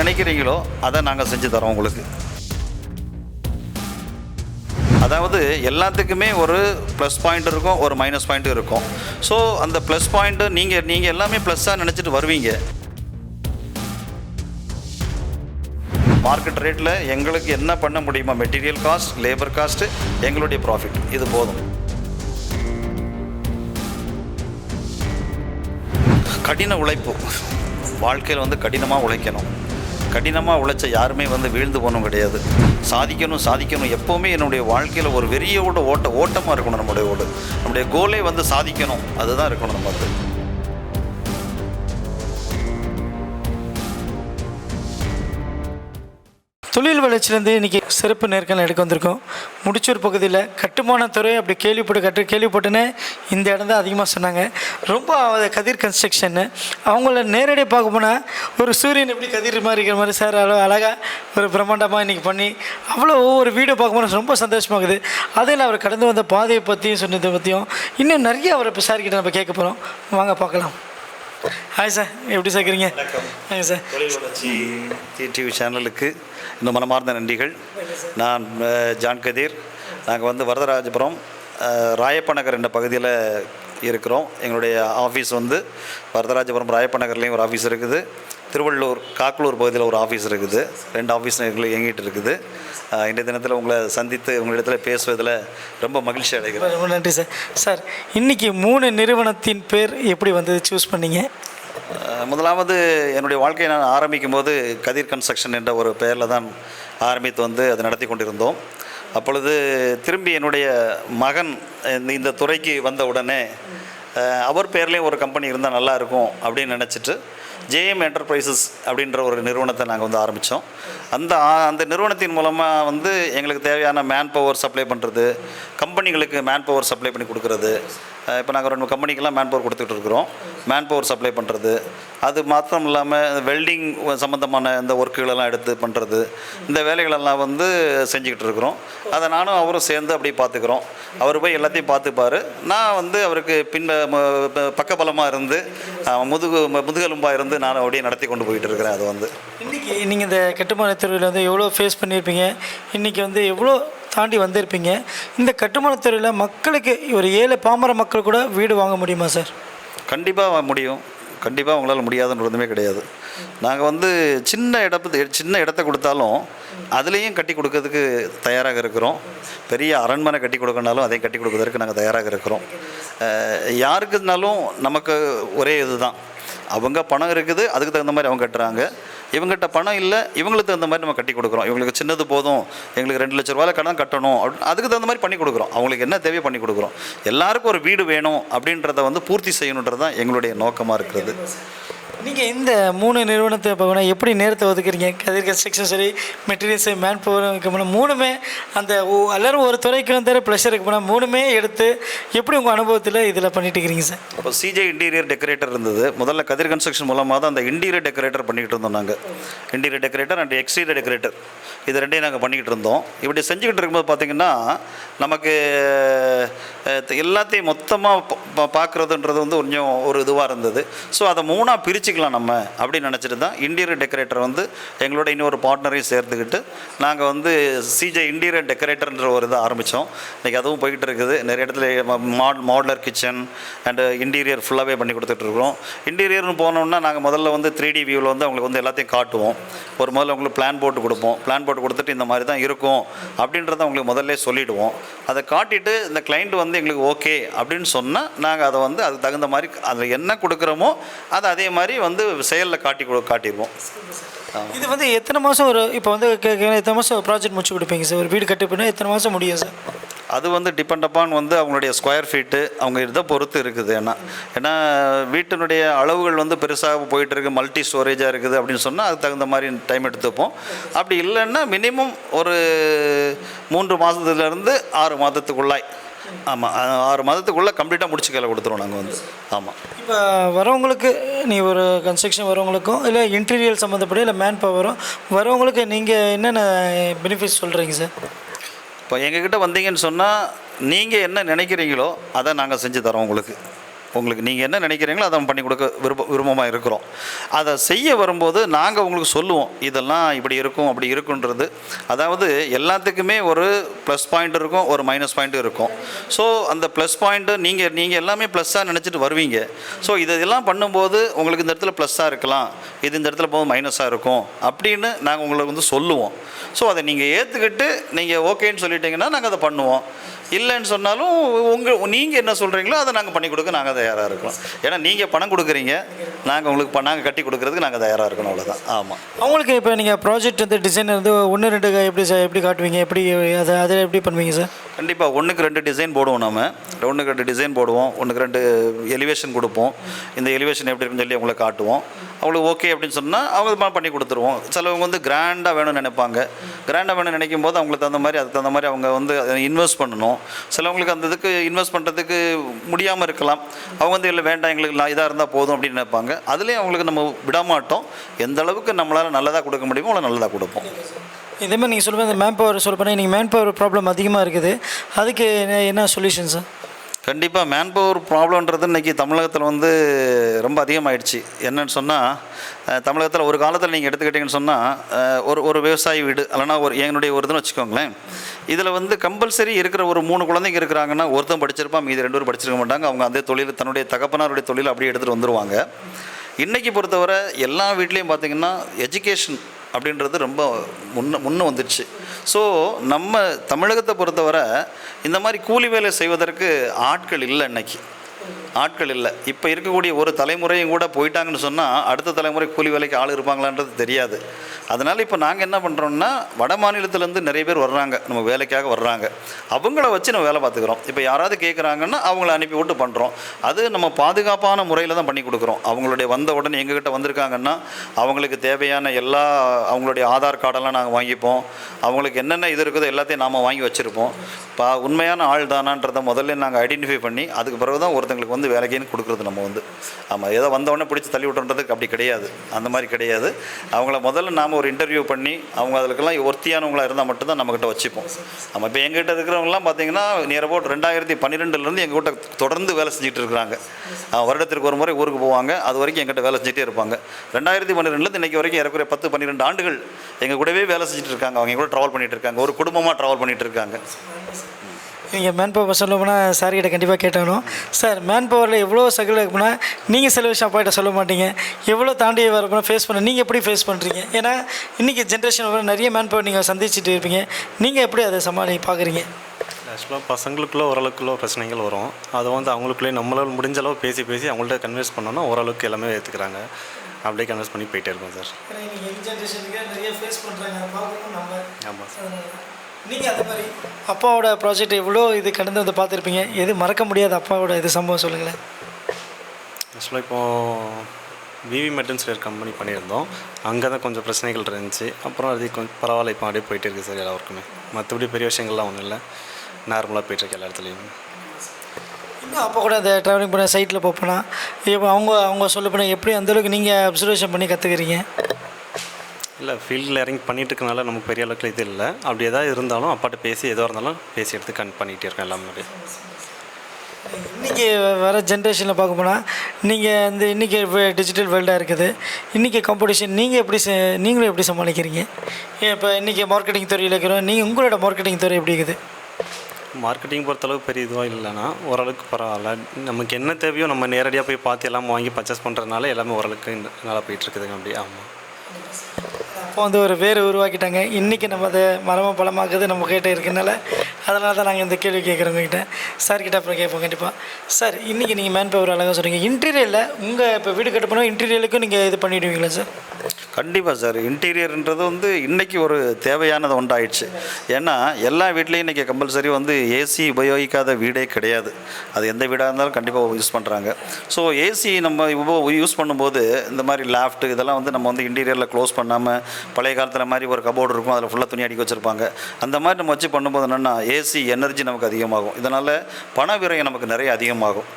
நினைக்கிறீங்களோ அதை நாங்கள் செஞ்சு தரோம் உங்களுக்கு. அதாவது எல்லாத்துக்குமே ஒரு ப்ளஸ் பாயிண்ட் இருக்கும் ஒரு மைனஸ் பாயிண்ட் இருக்கும். ஸோ அந்த ப்ளஸ் பாயிண்ட்டு நீங்கள் நீங்கள் எல்லாமே ப்ளஸ்ஸாக நினச்சிட்டு வருவீங்க. மார்க்கெட் ரேட்டில் எங்களுக்கு என்ன பண்ண முடியுமோ மெட்டீரியல் காஸ்ட் லேபர் காஸ்ட்டு எங்களுடைய ப்ராஃபிட் இது போதும். கடின உழைப்பு. வாழ்க்கையில் வந்து கடினமாக உழைக்கணும். கடினமாக உழைச்ச யாருமே வந்து வீழ்ந்து போகணும் கிடையாது. சாதிக்கணும் சாதிக்கணும். எப்போவுமே என்னுடைய வாழ்க்கையில் ஒரு வெறியோட ஓட்ட ஓட்டமாக இருக்கணும் நம்முடைய ஓடு. நம்முடைய கோலே வந்து சாதிக்கணும். அதுதான் இருக்கணும் நம்ம வந்து. தொழில் வளர்ச்சியிலேருந்து இன்றைக்கி சிறப்பு நேர்காணல் எடுக்க வந்திருக்கோம். முடிச்சூர் பகுதியில் கட்டுமானத்துறை அப்படி கேள்விப்பட்டு கட்டு கேள்விப்பட்டுன்னு இந்த இடம் தான் அதிகமாக சொன்னாங்க. ரொம்ப கதிர் கன்ஸ்ட்ரக்ஷன்னு அவங்கள நேரடியாக பார்க்க போனால் ஒரு சூரியன் எப்படி கதிர் மாதிரி இருக்கிற மாதிரி சார் அவ்வளோ அழகாக ஒரு பிரம்மாண்டமாக இன்றைக்கி பண்ணி அவ்வளோ ஒரு வீடியோ பார்க்கும்போது ரொம்ப சந்தோஷமாகுது அதில் அவர் கடந்து வந்த பாதையை பற்றியும் சொன்னதை பற்றியும் இன்னும் நிறைய அவரை சார்கிட்ட நம்ம கேட்க போகிறோம் வாங்க பார்க்கலாம். ஹாய் சார் எப்படி சார் இருக்கிறீங்க? ஹாய் சார் டிவி சேனலுக்கு இந்த மனமார்ந்த நன்றிகள். நான் ஜான் கதீர். நாங்கள் வந்து வரதராஜபுரம் ராயப்ப நகர் என்ற பகுதியில் இருக்கிறோம். எங்களுடைய ஆஃபீஸ் வந்து வரதராஜபுரம் ராயப்ப நகர்லேயும் ஒரு ஆஃபீஸ் இருக்குது. திருவள்ளூர் காக்கலூர் பகுதியில் ஒரு ஆஃபீஸ் இருக்குது. ரெண்டு ஆஃபீஸ் இயங்கிட்டு இருக்குது. இன்றைய தினத்தில் உங்களை சந்தித்து உங்களிடத்தில் பேசுவதில் ரொம்ப மகிழ்ச்சி அடைகிறேன். ரொம்ப நன்றி சார். சார் இன்னைக்கு மூணு நிறுவனத்தின் பேர் எப்படி வந்தது? சூஸ் பண்ணீங்க. முதலாவது என்னுடைய வாழ்க்கையை நான் ஆரம்பிக்கும் போது கதிர் கன்ஸ்ட்ரக்ஷன் என்ற ஒரு பெயரில் தான் ஆரம்பித்து வந்து அதை நடத்தி கொண்டிருந்தோம். அப்பொழுது திரும்பி என்னுடைய மகன் இந்த இந்த துறைக்கு வந்த உடனே அவர் பேர்லேயும் ஒரு கம்பெனி இருந்தால் நல்லா இருக்கும் அப்படின்னு நினச்சிட்டு ஜேஎம் என்டர்பிரைசஸ் அப்படின்ற ஒரு நிறுவனத்தை நாங்கள் வந்து ஆரம்பித்தோம் அந்த அந்த நிறுவனத்தின் மூலமாக வந்து எங்களுக்கு தேவையான மேன் பவர் சப்ளை பண்ணுறது கம்பெனிகளுக்கு மேன் பவர் சப்ளை பண்ணி கொடுக்குறது. இப்போ நாங்கள் ரெண்டு கம்பெனிக்கெல்லாம் மேன் பவர் கொடுத்துட்டு இருக்கிறோம். மேன் பவர் சப்ளை பண்ணுறது அது மாத்திரம் இல்லாமல் வெல்டிங் சம்மந்தமான இந்த ஒர்க்குகளெல்லாம் எடுத்து பண்ணுறது இந்த வேலைகளெல்லாம் வந்து செஞ்சுக்கிட்டு இருக்கிறோம். அதை நானும் அவரும் சேர்ந்து அப்படி பார்த்துக்கிறோம் அவர் போய் எல்லாத்தையும் பார்த்துப்பார் நான் வந்து அவருக்கு பின் பக்கபலமாக இருந்து முதுகு முதுகெலும்பாக இருந்து நான் அப்படியே நடத்தி கொண்டு போயிட்டு இருக்கிறேன். அது வந்து. இன்னைக்கு நீங்கள் இந்த கட்டுமானத் துறையில் வந்து எவ்வளோ ஃபேஸ் பண்ணியிருப்பீங்க? இன்றைக்கி வந்து எவ்வளோ தாண்டி வந்திருப்பீங்க? இந்த கட்டுமானத் துறையில் மக்களுக்கு ஒரு ஏழை பாமர மக்கள் கூட வீடு வாங்க முடியுமா சார்? கண்டிப்பாக முடியும். கண்டிப்பாக உங்களால் முடியாதுன்றதுமே கிடையாது. நாங்கள் வந்து சின்ன இடப்பு சின்ன இடத்த கொடுத்தாலும் அதுலேயும் கட்டி கொடுக்கறதுக்கு தயாராக இருக்கிறோம். பெரிய அரண்மனை கட்டி கொடுக்கணுனாலும் அதையும் கட்டி கொடுக்கறதுக்கு நாங்கள் தயாராக இருக்கிறோம். யாருக்குனாலும் நமக்கு ஒரே இதுதான். அவங்க பணம் இருக்குது அதுக்கு தகுந்த மாதிரி அவங்க கட்டுறாங்க. இவங்ககிட்ட பணம் இல்லை இவங்களுக்கு தகுந்த மாதிரி நம்ம கட்டி கொடுக்குறோம். இவங்களுக்கு சின்னது போதும் எங்களுக்கு ரெண்டு லட்ச ரூபாயில் கடன் கட்டணும் அப்படி அதுக்கு தகுந்த மாதிரி பண்ணி கொடுக்குறோம். அவங்களுக்கு என்ன தேவையோ பண்ணி கொடுக்குறோம். எல்லாருக்கும் ஒரு வீடு வேணும் அப்படின்றத வந்து பூர்த்தி செய்யணுன்றது தான் எங்களுடைய நோக்கமாக இருக்கிறது. நீங்கள் இந்த மூணு நிறுவனத்தை பார்க்கணும். எப்படி நேரத்தை ஒதுக்குறீங்க? கதிர் கன்ஸ்ட்ரக்ஷன் சரி மெட்டீரியல்ஸ் மேன் பவர் மூணுமே அந்த எல்லோரும் ஒரு துறைக்கு வந்து ப்ளஷருக்கு போனால் மூணுமே எடுத்து எப்படி உங்கள் அனுபவத்தில் இதில் பண்ணிட்டு இருக்கிறீங்க சார் இப்போ சிஜே இன்டீரியர் டெக்கரேட்டர் இருந்தது. முதல்ல கதிர் கன்ஸ்ட்ரக்ஷன் மூலமாக தான் அந்த இன்டீரியர் டெக்கரேட்டர் பண்ணிக்கிட்டு இருந்தோம் நாங்கள் interior decorator and exterior decorator இது ரெண்டையும் நாங்கள் பண்ணிக்கிட்டு இருந்தோம். இப்படி செஞ்சுக்கிட்டு இருக்கும்போது பார்த்திங்கன்னா நமக்கு எல்லாத்தையும் மொத்தமாக பார்க்குறதுன்றது வந்து கொஞ்சம் ஒரு இதுவாக இருந்தது. ஸோ அதை மூணாக பிரிச்சுக்கலாம் நம்ம அப்படின்னு நினச்சிட்டு தான் இன்டீரியர் டெக்கரேட்டர் வந்து எங்களோட இன்னொரு பார்ட்னரையும் சேர்த்துக்கிட்டு நாங்கள் வந்து சிஜே இன்டீரியர் டெக்கரேட்டர்ன்ற ஒரு இதை ஆரம்பித்தோம் இன்றைக்கி அதுவும் போய்கிட்டு இருக்குது. நிறைய இடத்துல mod modular kitchen and interior ஃபுல்லாகவே பண்ணி கொடுத்துட்ருக்குறோம் இன்டீரியர்னு போனோம்னா நாங்கள் முதல்ல வந்து த்ரீ டி வியூவில் வந்து அவங்களுக்கு வந்து எல்லாத்தையும் காட்டுவோம். ஒரு முதல்ல அவங்களுக்கு பிளான் போட்டு கொடுப்போம். பிளான் போட்டு கொடுத்துட்டு இந்த மாதிரி தான் இருக்கும் அப்படின்றத அவங்களுக்கு முதல்ல சொல்லிவிடுவோம் அதை காட்டிட்டு இந்த கிளைண்ட் வந்து எங்களுக்கு ஓகே அப்படின்னு சொன்னால் நான் நாங்கள் அதை வந்து அதுக்கு தகுந்த மாதிரி அதில் என்ன கொடுக்குறோமோ அதை அதே மாதிரி வந்து செயலில் காட்டி கொடு காட்டிடுவோம். இது வந்து எத்தனை மாதம் ஒரு இப்போ வந்து எத்தனை மாதம் ப்ராஜெக்ட் முடிச்சு கொடுப்பீங்க சார்? ஒரு வீடு கட்டி போனால் எத்தனை மாதம் முடியும் சார்? அது வந்து டிபெண்ட் அப்பான் வந்து அவங்களுடைய ஸ்கொயர் ஃபீட்டு அவங்க இதை பொறுத்து இருக்குது. ஏன்னா ஏன்னா வீட்டினுடைய அளவுகள் வந்து பெருசாக போயிட்டு இருக்கு மல்டி ஸ்டோரேஜாக இருக்குது அப்படின்னு சொன்னால் அதுக்கு தகுந்த மாதிரி டைம் எடுத்துப்போம். அப்படி இல்லைன்னா மினிமம் ஒரு மூன்று மாதத்துலேருந்து ஆறு மாதத்துக்குள்ளாய். ஆமாம் ஆறு மாதத்துக்குள்ளே கம்ப்ளீட்டாக முடிச்சு கையில் கொடுத்துருவோம் நாங்கள் வந்து. ஆமாம் இப்போ வரவங்களுக்கு நீ ஒரு கன்ஸ்ட்ரக்ஷன் வரவங்களுக்கும் இல்லை இன்டீரியல் சம்மந்தப்பட்ட இல்லை மேன் பவரும் வரவங்களுக்கு நீங்கள் என்னென்ன பெனிஃபிட்ஸ் சொல்கிறீங்க சார் இப்போ எங்ககிட்ட வந்தீங்கன்னு சொன்னால் நீங்கள் என்ன நினைக்கிறீங்களோ அதை நாங்கள் செஞ்சு தரோம் உங்களுக்கு. உங்களுக்கு நீங்கள் என்ன நினைக்கிறீங்களோ அதை பண்ணி கொடுக்க விருப்ப விருப்பமாக இருக்கிறோம். அதை செய்ய வரும்போது நாங்கள் உங்களுக்கு சொல்லுவோம் இதெல்லாம் இப்படி இருக்கும் அப்படி இருக்குன்றது அதாவது எல்லாத்துக்குமே ஒரு ப்ளஸ் பாயிண்ட் இருக்கும் ஒரு மைனஸ் பாயிண்ட் இருக்கும். ஸோ அந்த ப்ளஸ் பாயிண்ட்டு நீங்கள் நீங்கள் எல்லாமே ப்ளஸ்ஸாக நினச்சிட்டு வருவீங்க. ஸோ இதெல்லாம் பண்ணும்போது உங்களுக்கு இந்த இடத்துல ப்ளஸ்ஸாக இருக்கலாம் இது இந்த இடத்துல போகும் மைனஸாக இருக்கும் அப்படின்னு நாங்கள் உங்களுக்கு வந்து சொல்லுவோம். ஸோ அதை நீங்கள் ஏற்றுக்கிட்டு நீங்கள் ஓகேன்னு சொல்லிட்டீங்கன்னா நாங்கள் அதை பண்ணுவோம். இல்லைன்னு சொன்னாலும் உங்கள் நீங்கள் என்ன சொல்கிறீங்களோ அதை நாங்கள் பண்ணி கொடுக்க நாங்கள் தயாராக இருக்கோம். ஏன்னா நீங்கள் பணம் கொடுக்குறீங்க. நாங்கள் உங்களுக்கு ப- நாங்கள் கட்டி கொடுக்குறதுக்கு நாங்கள் தயாராக இருக்கணும் அவ்வளோதான் ஆமாம் அவங்களுக்கு இப்போ நீங்கள் ப்ராஜெக்ட் வந்து டிசைன் வந்து ஒன்று ரெண்டு எப்படி சார் எப்படி காட்டுவீங்க? எப்படி அதை அதை எப்படி பண்ணுவீங்க சார்? கண்டிப்பாக ஒன்றுக்கு ரெண்டு டிசைன் போடுவோம் நம்ம ஒன்றுக்கு ரெண்டு டிசைன் போடுவோம் ஒன்றுக்கு ரெண்டு எலிவேஷன் கொடுப்போம். இந்த எலிவேஷன் எப்படி இருக்குன்னு சொல்லி அவங்கள காட்டுவோம். அவங்களுக்கு ஓகே அப்படின்னு சொன்னால் அவங்க இது பண்ணி கொடுத்துருவோம். சிலவங்க வந்து கிராண்டாக வேணும்னு நினைப்பாங்க. கிராண்டாக வேணும்னு நினைக்கும் போது அவங்களுக்கு தகுந்த மாதிரி அதுக்கு தகுந்த மாதிரி அவங்க வந்து இன்வெஸ்ட் பண்ணணும். சிலவங்களுக்கு அந்த இதுக்கு இன்வெஸ்ட் பண்ணுறதுக்கு முடியாமல் இருக்கலாம். அவங்க வந்து இல்லை வேண்டாம் எங்களுக்கு இதாக இருந்தால் போதும் அப்படின்னு நினைப்பாங்க. அதுலேயும் அவங்களுக்கு நம்ம விடமாட்டோம். எந்த அளவுக்கு நம்மளால் நல்லதாக கொடுக்க முடியுமோ அவ்வளோ நல்லதாக கொடுப்போம். இதே மாதிரி நீங்கள் சொல்லுங்கள் இந்த மேன் பவர் சொல்ல போனால் நீங்கள் மேன் பவர் ப்ராப்ளம் அதிகமாக இருக்குது. அதுக்கு என்ன- என்ன சொல்யூஷன் சார் கண்டிப்பாக மேன் பவர் ப்ராப்ளம்ன்றது இன்றைக்கி தமிழகத்தில் வந்து ரொம்ப அதிகமாகிடுச்சு என்னன்னு சொன்னால் தமிழகத்தில் ஒரு காலத்தில் நீங்கள் எடுத்துக்கிட்டிங்கன்னு சொன்னால் ஒரு ஒரு விவசாயி வீடு இல்லைனா ஒரு என்னுடைய ஒரு இதுன்னு வச்சுக்கோங்களேன். இதில் வந்து கம்பல்சரி இருக்கிற ஒரு மூணு குழந்தைங்க இருக்கிறாங்கன்னா ஒருத்தன் படிச்சிருப்பான் மீதி ரெண்டு பேரும் படிச்சிருக்க மாட்டாங்க. அவங்க அதே தொழில் தன்னுடைய தகப்பனாருடைய தொழில் அப்படியே எடுத்துகிட்டு வந்துடுவாங்க இன்றைக்கி பொறுத்தவரை எல்லா வீட்லேயும் பார்த்தீங்கன்னா எஜுகேஷன் அப்படின்றது ரொம்ப முன்ன முன்ன வந்துடுச்சு ஸோ நம்ம தமிழகத்தை பொறுத்தவரை இந்த மாதிரி கூலி வேலை செய்வதற்கு ஆட்கள் இல்லை இன்றைக்கி ஆட்கள் இல்லை. இப்போ இருக்கக்கூடிய ஒரு தலைமுறையும் கூட போயிட்டாங்கன்னு சொன்னால் அடுத்த தலைமுறை கூலி வேலைக்கு ஆள் இருப்பாங்களான்றது தெரியாது. அதனால் இப்போ நாங்கள் என்ன பண்ணுறோம்னா வட மாநிலத்துலேருந்து நிறைய பேர் வர்றாங்க. நம்ம வேலைக்காக வர்றாங்க. அவங்கள வச்சு நம்ம வேலை பார்த்துக்குறோம். இப்போ யாராவது கேட்குறாங்கன்னா அவங்கள அனுப்பி விட்டு பண்ணுறோம் அது நம்ம பாதுகாப்பான முறையில் தான் பண்ணி கொடுக்குறோம். அவங்களுடைய வந்த உடனே எங்ககிட்ட வந்திருக்காங்கன்னா அவங்களுக்கு தேவையான எல்லா அவங்களுடைய ஆதார் கார்டெல்லாம் நாங்கள் வாங்கிப்போம். அவங்களுக்கு என்னென்ன இது இருக்குதோ எல்லாத்தையும் நாம் வாங்கி வச்சுருப்போம். பா உண்மையான ஆள் தானான்றதை முதல்ல நாங்கள் ஐடென்டிஃபை பண்ணி அதுக்கு பிறகு தான் ஒருத்தங்களுக்கு வந்து வேலைக்குன்னு கொடுக்குறது நம்ம வந்து. ஆமாம் ஏதோ வந்தவொடனே பிடிச்சி தள்ளி விட்டுன்றதுக்கு அப்படி கிடையாது. அந்த மாதிரி கிடையாது. அவங்கள முதல்ல நாம் ஒரு இன்டர்வியூ பண்ணி அவங்க அதுக்கெல்லாம் ஒர்த்தியானவங்களாக இருந்தால் மட்டும்தான் நம்மக்கிட்ட வச்சுப்போம். நம்ம இப்போ எங்கிட்ட இருக்கிறவங்கலாம் பார்த்தீங்கன்னா நியர் அபவுட் ரெண்டாயிரத்தி பன்னிரெண்டுலேருந்து எங்ககிட்ட தொடர்ந்து வேலை செஞ்சுட்டு இருக்கிறாங்க. வருடத்திற்கு ஒரு முறை ஊருக்கு போவாங்க. அது வரைக்கும் எங்கிட்ட வேலை செஞ்சுட்டே இருப்பாங்க. ரெண்டாயிரத்தி பன்னிரெண்டுலேருந்து இன்றைக்கி வரைக்கும் ஏறக்குறைய பத்து பன்னிரெண்டு ஆண்டுகள் எங்கள் கூடவே வேலை செஞ்சுட்டு இருக்காங்க. அவங்க கூட ட்ராவல் பண்ணிகிட்டு இருக்காங்க. ஒரு குடும்பமாக ட்ராவல் பண்ணிகிட்டு இருக்காங்க. நீங்கள் மேன் பவர் சொல்ல போனால் சார் கிட்ட கண்டிப்பாக கேட்டாகணும். சார் மேன் பவரில் எவ்வளோ சகல இருக்குன்னா நீங்கள் சில விஷயம் அப்பாட்ட சொல்ல மாட்டீங்க. எவ்வளோ தாண்டி வரப்போனால் ஃபேஸ் பண்ண நீங்கள் எப்படி ஃபேஸ் பண்ணுறீங்க ஏன்னா இன்றைக்கி ஜென்ரேஷன் நிறைய மேன் பவர் நீங்கள் சந்திச்சுட்டு இருப்பீங்க. நீங்கள் எப்படி அதை சமாளி பார்க்குறீங்க ஆக்சுவலாக பசங்களுக்குள்ள ஓரளவுக்குள்ள பிரச்சனைகள் வரும். அதை வந்து அவங்களுக்குள்ளே நம்மளால் முடிஞ்ச அளவு பேசி பேசி அவங்கள்ட்ட கன்வின்ஸ் பண்ணோன்னா ஓரளவுக்கு எல்லாமே ஏற்றுக்கிறாங்க அப்படியே கன்வின்ஸ் பண்ணி போயிட்டே இருக்கோம் சார் நிறைய ஃபேஸ் பண்ணுறாங்க ஆமாம் நீங்கள் அது மாதிரி. அப்பாவோட ப்ராஜெக்ட் எவ்வளோ இது கடந்து வந்து பார்த்துருப்பீங்க? எது மறக்க முடியாத அப்பாவோட இது சம்பவம் சொல்லுங்களேன். ஆக்சுவலாக இப்போது விவி மெட்டன்ஸ் வேர் கம்பெனி பண்ணியிருந்தோம். அங்கே தான் கொஞ்சம் பிரச்சனைகள் இருந்துச்சு. அப்புறம் அது கொஞ்சம் பரவாயில்ல. இப்போ அப்படியே போயிட்டு இருக்குது சார் எல்லா ஒர்க்குமே மற்றபடி பெரிய விஷயங்கள்லாம் ஒன்றும் இல்லை. நார்மலாக போயிட்டுருக்கு எல்லா இடத்துலையுமே. இன்னும் அப்போ கூட இந்த ட்ராவலிங் பண்ண சைட்டில் போப்போனா. இப்போ அவங்க அவங்க சொல்ல போனால் எப்படி அந்தளவுக்கு நீங்கள் அப்சர்வேஷன் பண்ணி கற்றுக்குறீங்க இல்லை ஃபீல்டில் இறங்கி பண்ணிட்டு இருக்கனால நமக்கு பெரிய அளவுக்கு இது இல்லை. அப்படி எதாவது இருந்தாலும் அப்பாட்ட பேசி எதுவாக இருந்தாலும் பேசி எடுத்து கன் பண்ணிகிட்டே இருக்கேன் எல்லாமே அப்படியே. இன்றைக்கி வர ஜென்ரேஷனில் பார்க்க போனால் நீங்கள் இந்த இன்றைக்கி டிஜிட்டல் வேர்ல்டாக இருக்குது. இன்றைக்கி காம்படிஷன் நீங்கள் எப்படி ச- நீங்களும் எப்படி சமாளிக்கிறீங்க? இப்போ இன்றைக்கி மார்க்கெட்டிங் துறையில் இருக்கிறோம் நீங்கள் உங்களோட மார்க்கெட்டிங் துறை எப்படி இருக்குது? மார்க்கெட்டிங் பொறுத்தளவுக்கு பெரிய இதுவாக இல்லைன்னா ஓரளவுக்கு பரவாயில்ல. நமக்கு என்ன தேவையோ நம்ம நேரடியாக போய் பார்த்து எல்லாம் வாங்கி பர்ச்சேஸ் பண்ணுறதுனால எல்லாமே ஓரளவுக்கு நல்லா போயிட்டுருக்குதுங்க அப்படி ஆமாம் அப்போ வந்து ஒரு வேறு உருவாக்கிட்டாங்க. இன்றைக்கி நம்ம அதை மரமாக பலமாக்குது நம்ம கிட்ட இருக்கனால. அதனால தான் நாங்கள் இந்த கேள்வி கேட்குறோங்க கிட்டே சார் கிட்ட அப்புறம் கேட்போம் கண்டிப்பாக சார் இன்றைக்கி நீங்கள் மேன் பவர் அழகாக சொல்கிறீங்க இன்டீரியரில் உங்கள் இப்போ வீடு கட்டப்போனால் இன்டீரியலுக்கும் நீங்கள் இது பண்ணிவிடுவீங்களா சார் கண்டிப்பாக சார். இன்டீரியர்ன்றது வந்து இன்றைக்கி ஒரு தேவையானது ஒன்றாயிடுச்சு ஏன்னா எல்லா வீட்லேயும் இன்றைக்கி கம்பல்சரி வந்து ஏசி உபயோகிக்காத வீடே கிடையாது. அது எந்த வீடாக இருந்தாலும் கண்டிப்பாக யூஸ் பண்ணுறாங்க ஸோ ஏசி நம்ம யூஸ் பண்ணும்போது இந்த மாதிரி லாஃப்ட்டு இதெல்லாம் வந்து நம்ம வந்து இன்டீரியரில் க்ளோஸ் பண்ணாமல் பழைய காலத்தில் மாதிரி ஒரு கபோர்டு இருக்கும் அதில் ஃபுல்லாக துணி அடிக்க வச்சுருப்பாங்க. அந்த மாதிரி நம்ம வச்சு பண்ணும்போது என்னென்னா ஏசி எனர்ஜி நமக்கு அதிகமாகும். இதனால் பண விரயம் நமக்கு நிறைய அதிகமாகும்.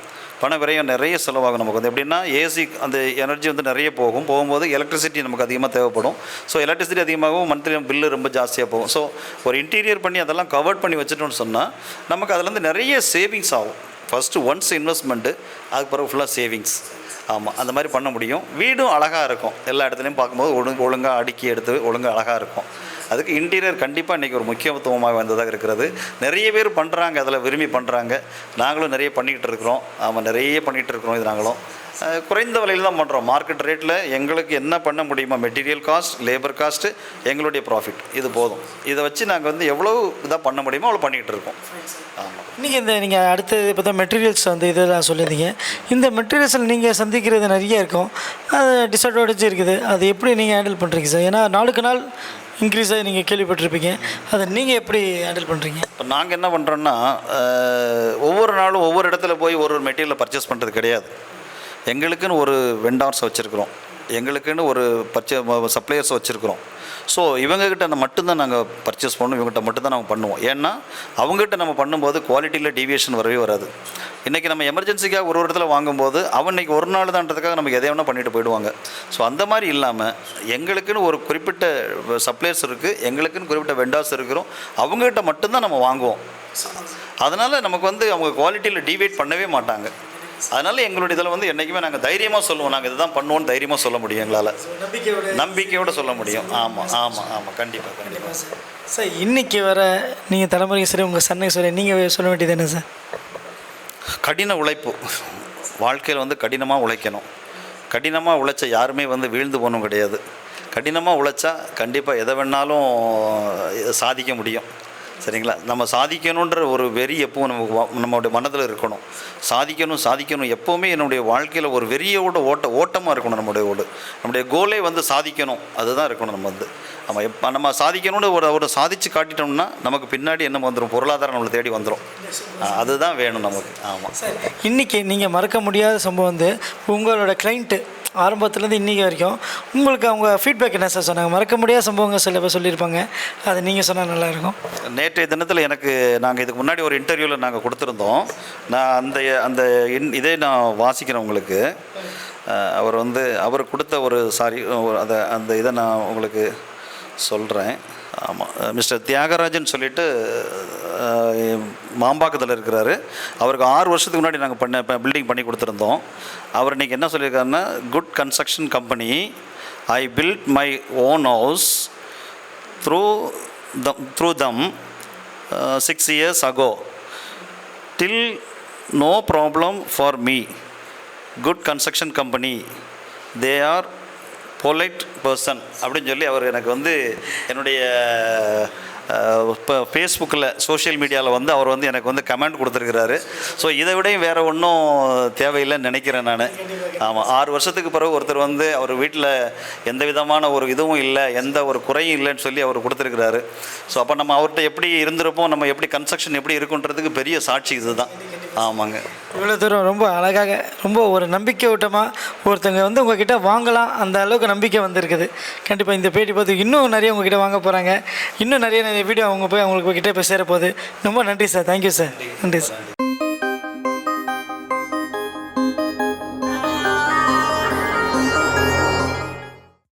பண விரயம் நிறைய செலவாகும் நமக்கு. வந்து எப்படின்னா ஏசி அந்த எனர்ஜி வந்து நிறைய போகும். போகும்போது எலக்ட்ரிசிட்டி நமக்கு அதிகமாக தேவைப்படும். ஸோ எலக்ட்ரிசிட்டி அதிகமாகவும் மந்த்லி பில்லு ரொம்ப ஜாஸ்தியாக போகும். ஸோ ஒரு இன்டீரியர் பண்ணி அதெல்லாம் கவர்ட் பண்ணி வச்சுட்டோம்னு சொன்னால் நமக்கு அதுலேருந்து நிறைய சேவிங்ஸ் ஆகும். ஃபஸ்ட்டு ஒன்ஸ் இன்வெஸ்ட்மெண்ட்டு அதுக்கு பிறகு ஃபுல்லாக சேவிங்ஸ் ஆமாம் அந்த மாதிரி பண்ண முடியும். வீடும் அழகாக இருக்கும். எல்லா இடத்துலையும் பார்க்கும்போது ஒழுங்கு ஒழுங்காக அடுக்கி எடுத்து ஒழுங்காக அழகாக இருக்கும். அதுக்கு இன்டீரியர் கண்டிப்பாக இன்றைக்கி ஒரு முக்கியத்துவமாக வந்ததாக இருக்கிறது. நிறைய பேர் பண்ணுறாங்க அதில் விரும்பி பண்ணுறாங்க நாங்களும் நிறைய பண்ணிக்கிட்டு இருக்கிறோம். ஆமாம் நிறைய பண்ணிகிட்டு இருக்கிறோம் இது நாங்களும். குறைந்த விலையில் தான் பண்ணுறோம் மார்க்கெட் ரேட்டில் எங்களுக்கு என்ன பண்ண முடியுமோ மெட்டீரியல் காஸ்ட் லேபர் காஸ்ட்டு எங்களுடைய ப்ராஃபிட் இது போதும். இதை வச்சு நாங்கள் வந்து எவ்வளோ இதாக பண்ண முடியுமோ அவ்வளோ பண்ணிக்கிட்டு இருக்கோம். ஆமாம் இன்றைக்கி இந்த நீங்கள் அடுத்தது இப்போ தான் மெட்டீரியல்ஸ் வந்து இதெல்லாம் சொல்லியிருந்தீங்க. இந்த மெட்டீரியல்ஸில் நீங்கள் சந்திக்கிறது நிறைய இருக்கும். அது டிஸ்அட்வான்டேஜ் இருக்குது. அது எப்படி நீங்கள் ஹேண்டில் பண்ணுறீங்க சார்? ஏன்னா நாளுக்கு நாள் இன்க்ரீஸ் ஆகி நீங்கள் கேள்விப்பட்டிருப்பீங்க. அதை நீங்கள் எப்படி ஹேண்டில் பண்ணுறீங்க இப்போ நாங்கள் என்ன பண்ணுறோன்னா ஒவ்வொரு நாளும் ஒவ்வொரு இடத்துல போய் ஒரு ஒரு மெட்டீரியலை பர்ச்சேஸ் பண்ணுறது கிடையாது. எங்களுக்குன்னு ஒரு வெண்டார்ஸ் வச்சுருக்குறோம். எங்களுக்குன்னு ஒரு பர்ச்சே சப்ளையர்ஸ் வச்சுருக்குறோம். ஸோ இவங்ககிட்ட நம்ம மட்டும்தான் நாங்கள் பர்ச்சேஸ் பண்ணணும். இவங்ககிட்ட மட்டும்தான் நாங்கள் பண்ணுவோம். ஏன்னா அவங்ககிட்ட நம்ம பண்ணும்போது குவாலிட்டியில் டீவியேஷன் வரவே வராது. இன்றைக்கி நம்ம எமர்ஜென்சிக்காக ஒரு ஒரு இடத்துல வாங்கும்போது அவன் இன்னைக்கு ஒரு நாள் தான்றதுக்காக நமக்கு எதை வேணால் பண்ணிட்டு போயிடுவாங்க. ஸோ அந்த மாதிரி இல்லாமல் எங்களுக்குன்னு ஒரு குறிப்பிட்ட சப்ளையர்ஸ் இருக்குது எங்களுக்குன்னு குறிப்பிட்ட வெண்டார்ஸ் இருக்கிறோம். அவங்ககிட்ட மட்டும்தான் நம்ம வாங்குவோம். அதனால் நமக்கு வந்து அவங்க குவாலிட்டியில் டிவேட் பண்ணவே மாட்டாங்க. அதனால் எங்களுடைய இதில் வந்து என்றைக்குமே நாங்கள் தைரியமாக சொல்லுவோம். நாங்கள் இதுதான் பண்ணுவோம்னு தைரியமாக சொல்ல முடியும் எங்களால். நம்பிக்கையோட நம்பிக்கையோடு சொல்ல முடியும். ஆமாம் ஆமாம் ஆமாம் கண்டிப்பாக கண்டிப்பாக சார் இன்றைக்கி வர நீங்கள் தலைமுறைக்கு சரி உங்கள் சன்னைக்கு சரி நீங்கள் சொல்ல வேண்டியது என்ன சார் கடின உழைப்பு. வாழ்க்கையில் வந்து கடினமாக உழைக்கணும். கடினமாக உழைச்ச யாருமே வந்து வீழ்ந்து போகணும் கிடையாது. கடினமாக உழைச்சா கண்டிப்பாக எதை வேணாலும் சாதிக்க முடியும். சரிங்களா? நம்ம சாதிக்கணுன்ற ஒரு வெறி எப்பவும் நமக்கு நம்மளுடைய மனதில் இருக்கணும். சாதிக்கணும் சாதிக்கணும். எப்போவுமே என்னுடைய வாழ்க்கையில் ஒரு வெறியோட ஓட்ட ஓட்டமாக இருக்கணும் நம்முடைய ஓடு. நம்முடைய கோலே வந்து சாதிக்கணும். அதுதான் இருக்கணும் நம்ம வந்து. நம்ம எப்போ நம்ம சாதிக்கணும்னு ஒரு ஒரு சாதித்து காட்டிட்டோம்னா நமக்கு பின்னாடி என்ன வந்துடும் பொருளாதாரம் நம்மளை தேடி வந்துடும் அதுதான் வேணும் நமக்கு. ஆமாம் சார். இன்றைக்கி நீங்கள் மறக்க முடியாத சம்பவம் வந்து உங்களோட கிளைண்ட்டு ஆரம்பத்துலேருந்து இன்றைக்கி வரைக்கும் உங்களுக்கு அவங்க ஃபீட்பேக் என்ன சார் சொன்னாங்க? மறக்க முடியாத சம்பவங்கள் சில பேர் சொல்லியிருப்பாங்க. அதை நீங்கள் சொன்னால் நல்லாயிருக்கும் நேற்றைய தினத்தில் எனக்கு நாங்கள் இதுக்கு முன்னாடி ஒரு இன்டர்வியூவில் நாங்கள் கொடுத்துருந்தோம். நான் அந்த அந்த இன் இதே நான் வாசிக்கிறேன் உங்களுக்கு. அவர் வந்து அவர் கொடுத்த ஒரு சாரி அதை அந்த இதை நான் உங்களுக்கு சொல்கிறேன் ஆமாம் மிஸ்டர் தியாகராஜன் சொல்லிட்டு மாம்பாக்கத்தில் இருக்கிறாரு. அவருக்கு ஆறு வருஷத்துக்கு முன்னாடி நாங்கள் பண்ண பில்டிங் பண்ணி கொடுத்துருந்தோம். அவர் இன்றைக்கி என்ன சொல்லியிருக்காருன்னா good construction company I build my own house through them through them six years ago till no problem for me good construction company they are polite person அப்படின்னு சொல்லி அவர் எனக்கு வந்து என்னுடைய இப்போ ஃபேஸ்புக்கில் சோஷியல் மீடியாவில் வந்து அவர் வந்து எனக்கு வந்து கமெண்ட் கொடுத்துருக்கிறாரு. ஸோ இதை விடையும் வேறு ஒன்றும் தேவையில்லைன்னு நினைக்கிறேன் நான். ஆமாம் ஆறு வருஷத்துக்கு பிறகு ஒருத்தர் வந்து அவர் வீட்டில் எந்த விதமான ஒரு இதுவும் இல்லை எந்த ஒரு குறையும் இல்லைன்னு சொல்லி அவர் கொடுத்துருக்கிறாரு. ஸோ அப்போ நம்ம அவர்கிட்ட எப்படி இருந்திருப்போம் நம்ம எப்படி கன்ஸ்ட்ரக்ஷன் எப்படி இருக்குன்றதுக்கு பெரிய சாட்சி இதுதான். ஆமாங்க. இவ்வளோ தூரம் ரொம்ப அழகாக ரொம்ப ஒரு நம்பிக்கை ஊட்டமாக ஒருத்தங்க வந்து உங்ககிட்ட வாங்கலாம். அந்த அளவுக்கு நம்பிக்கை வந்திருக்குது. கண்டிப்பாக இந்த பேட்டி பார்த்து இன்னும் நிறைய உங்ககிட்ட வாங்க போகிறாங்க இன்னும் நிறைய நிறைய வீடியோ அவங்க போய் அவங்களுக்கு கிட்டே போய் சேரப்போகுது. ரொம்ப நன்றி சார் தேங்க்யூ சார் நன்றி சார்